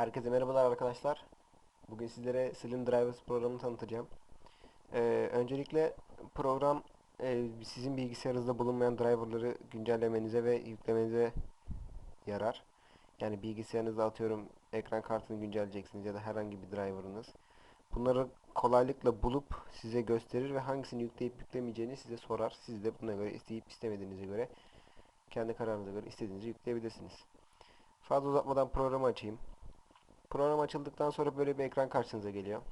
Herkese merhabalar arkadaşlar. Bugün sizlere Slim Drivers programını tanıtacağım. Ee, öncelikle program e, sizin bilgisayarınızda bulunmayan driverları güncellemenize ve yüklemenize yarar. Yani bilgisayarınızda atıyorum ekran kartını güncelleyeceksiniz ya da herhangi bir driverınız. Bunları kolaylıkla bulup size gösterir ve hangisini yükleyip yüklemeyeceğini size sorar. Siz de buna göre isteyip istemediğinize göre kendi kararınıza göre istediğinizi yükleyebilirsiniz. Fazla uzatmadan programı açayım. Program açıldıktan sonra böyle bir ekran karşınıza geliyor.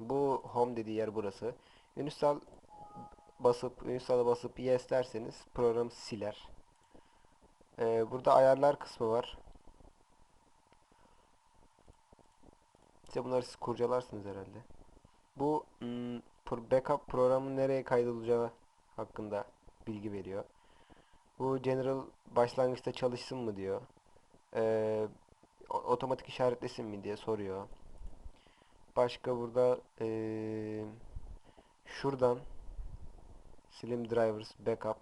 Bu home dediği yer burası. Install basıp install'a basıp yes derseniz program siler. Ee, burada ayarlar kısmı var. İşte bunları siz kurcalarsınız herhalde. Bu hmm, backup programın nereye kaydolacağı hakkında bilgi veriyor. Bu general başlangıçta çalışsın mı diyor. Ee, otomatik işaretlesin mi diye soruyor. Başka burada ee, şuradan Slim Drivers Backup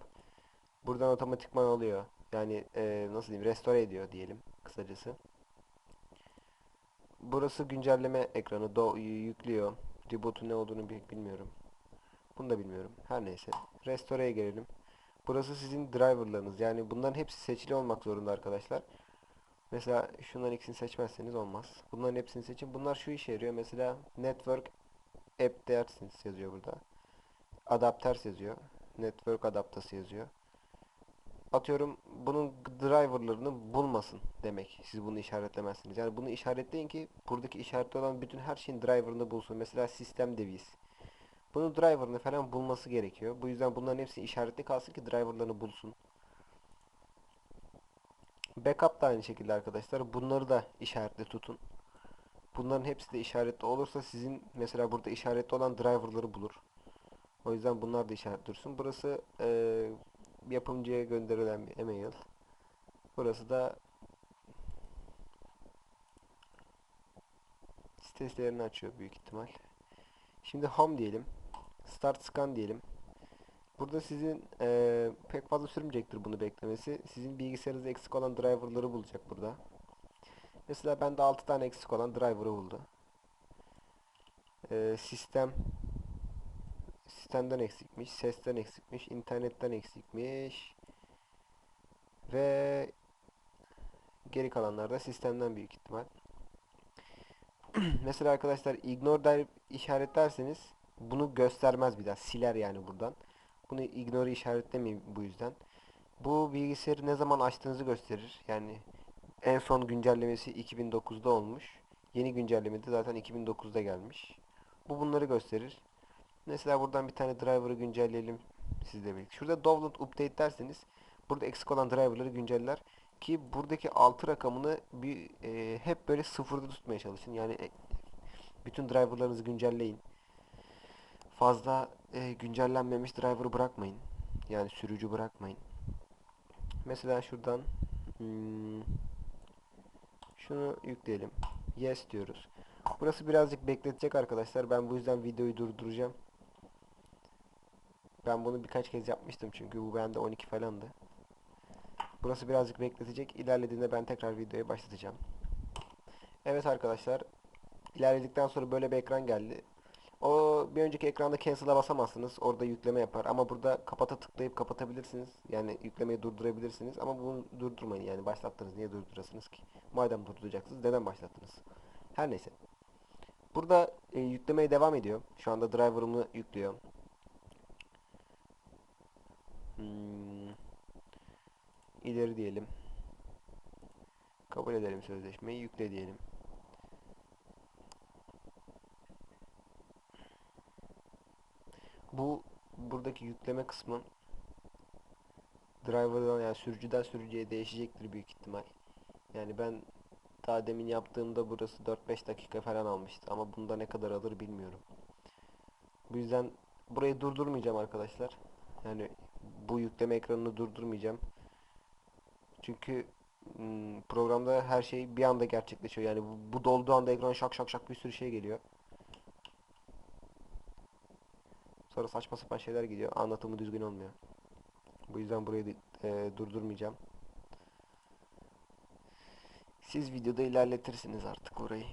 buradan otomatikman alıyor. Yani ee, nasıl diyeyim restore ediyor diyelim kısacası. Burası güncelleme ekranı do yüklüyor. Reboot'un ne olduğunu bi- bilmiyorum. Bunu da bilmiyorum. Her neyse. Restore'ye gelelim. Burası sizin driverlarınız. Yani bunların hepsi seçili olmak zorunda arkadaşlar. Mesela şunların ikisini seçmezseniz olmaz. Bunların hepsini seçin. Bunlar şu işe yarıyor. Mesela Network App dersiniz yazıyor burada. Adapters yazıyor. Network adaptası yazıyor. Atıyorum bunun driverlarını bulmasın demek. Siz bunu işaretlemezsiniz. Yani bunu işaretleyin ki buradaki işaretli olan bütün her şeyin driverını bulsun. Mesela sistem deviz. Bunun driverını falan bulması gerekiyor. Bu yüzden bunların hepsi işaretli kalsın ki driverlarını bulsun. Backup da aynı şekilde arkadaşlar. Bunları da işaretli tutun. Bunların hepsi de işaretli olursa sizin mesela burada işaretli olan driverları bulur. O yüzden bunlar da işaretli dursun. Burası eee, yapımcıya gönderilen bir e-mail. Burası da sitelerini açıyor büyük ihtimal. Şimdi home diyelim. Start scan diyelim. Burada sizin eee, pek fazla sürmeyecektir bunu beklemesi. Sizin bilgisayarınızda eksik olan driverları bulacak burada. Mesela bende 6 tane eksik olan driver'ı buldu. Eee, sistem sistemden eksikmiş, sesten eksikmiş, internetten eksikmiş ve geri kalanlar da sistemden büyük ihtimal. Mesela arkadaşlar ignore der işaretlerseniz bunu göstermez bir daha. Siler yani buradan. Bunu ignore işaretlemeyin bu yüzden. Bu bilgisayarı ne zaman açtığınızı gösterir. Yani en son güncellemesi 2009'da olmuş. Yeni güncellemede zaten 2009'da gelmiş. Bu bunları gösterir. Mesela buradan bir tane driver'ı güncelleyelim sizle birlikte. Şurada download update derseniz burada eksik olan driver'ları günceller ki buradaki 6 rakamını bir e, hep böyle sıfırda tutmaya çalışın. Yani e, bütün driver'larınızı güncelleyin. Fazla e, güncellenmemiş driver'ı bırakmayın. Yani sürücü bırakmayın. Mesela şuradan hmm, şunu yükleyelim. Yes diyoruz. Burası birazcık bekletecek arkadaşlar. Ben bu yüzden videoyu durduracağım. Ben bunu birkaç kez yapmıştım çünkü bu bende 12 falandı. Burası birazcık bekletecek. İlerlediğinde ben tekrar videoyu başlatacağım. Evet arkadaşlar. İlerledikten sonra böyle bir ekran geldi. O bir önceki ekranda cancel'a basamazsınız. Orada yükleme yapar. Ama burada kapata tıklayıp kapatabilirsiniz. Yani yüklemeyi durdurabilirsiniz. Ama bunu durdurmayın. Yani başlattınız. Niye durdurasınız ki? Madem durduracaksınız neden başlattınız? Her neyse. Burada e, yüklemeye devam ediyor. Şu anda driver'ımı yüklüyor. Hmm. İleri diyelim. Kabul edelim sözleşmeyi. Yükle diyelim. Bu buradaki yükleme kısmı driver'dan yani sürücüden sürücüye değişecektir büyük ihtimal. Yani ben daha demin yaptığımda burası 4-5 dakika falan almıştı ama bunda ne kadar alır bilmiyorum. Bu yüzden burayı durdurmayacağım arkadaşlar. Yani bu yükleme ekranını durdurmayacağım. Çünkü hmm, programda her şey bir anda gerçekleşiyor. Yani bu, bu dolduğu anda ekran şak şak şak bir sürü şey geliyor. Sonra saçma sapan şeyler geliyor. Anlatımı düzgün olmuyor. Bu yüzden burayı e, durdurmayacağım. Siz videoda ilerletirsiniz artık orayı.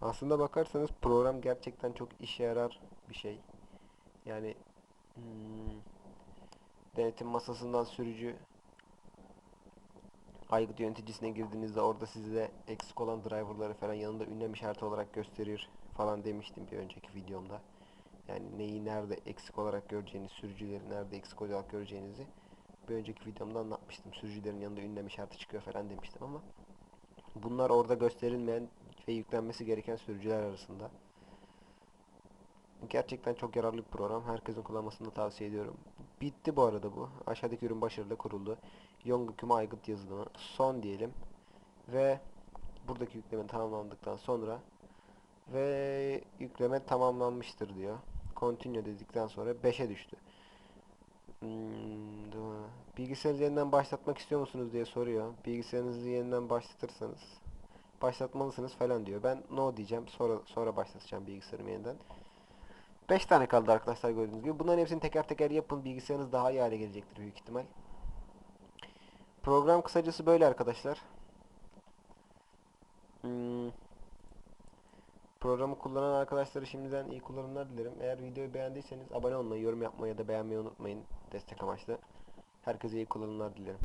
Aslında bakarsanız program gerçekten çok işe yarar bir şey. Yani hmm, denetim masasından sürücü aygıt yöneticisine girdiğinizde orada size eksik olan driverları falan yanında ünlem işareti olarak gösterir falan demiştim bir önceki videomda. Yani neyi nerede eksik olarak göreceğiniz, sürücüleri nerede eksik olarak göreceğinizi bir önceki videomda anlatmıştım. Sürücülerin yanında ünlem işareti çıkıyor falan demiştim ama bunlar orada gösterilmeyen ve yüklenmesi gereken sürücüler arasında. Gerçekten çok yararlı bir program. Herkesin kullanmasını tavsiye ediyorum. Bitti bu arada bu. Aşağıdaki ürün başarıyla kuruldu. Yongakuma aygıt yazılımı. Son diyelim. Ve buradaki yükleme tamamlandıktan sonra ve yükleme tamamlanmıştır diyor. Continue dedikten sonra 5'e düştü. Hmm. Bilgisayarınızı yeniden başlatmak istiyor musunuz diye soruyor. Bilgisayarınızı yeniden başlatırsanız başlatmalısınız falan diyor. Ben no diyeceğim. Sonra sonra başlatacağım bilgisayarımı yeniden. 5 tane kaldı arkadaşlar gördüğünüz gibi. Bunların hepsini teker teker yapın. Bilgisayarınız daha iyi hale gelecektir büyük ihtimal. Program kısacası böyle arkadaşlar. Hmm. Programı kullanan arkadaşlara şimdiden iyi kullanımlar dilerim. Eğer videoyu beğendiyseniz abone olmayı, yorum yapmayı ya da beğenmeyi unutmayın. Destek amaçlı. Herkese iyi kullanımlar dilerim.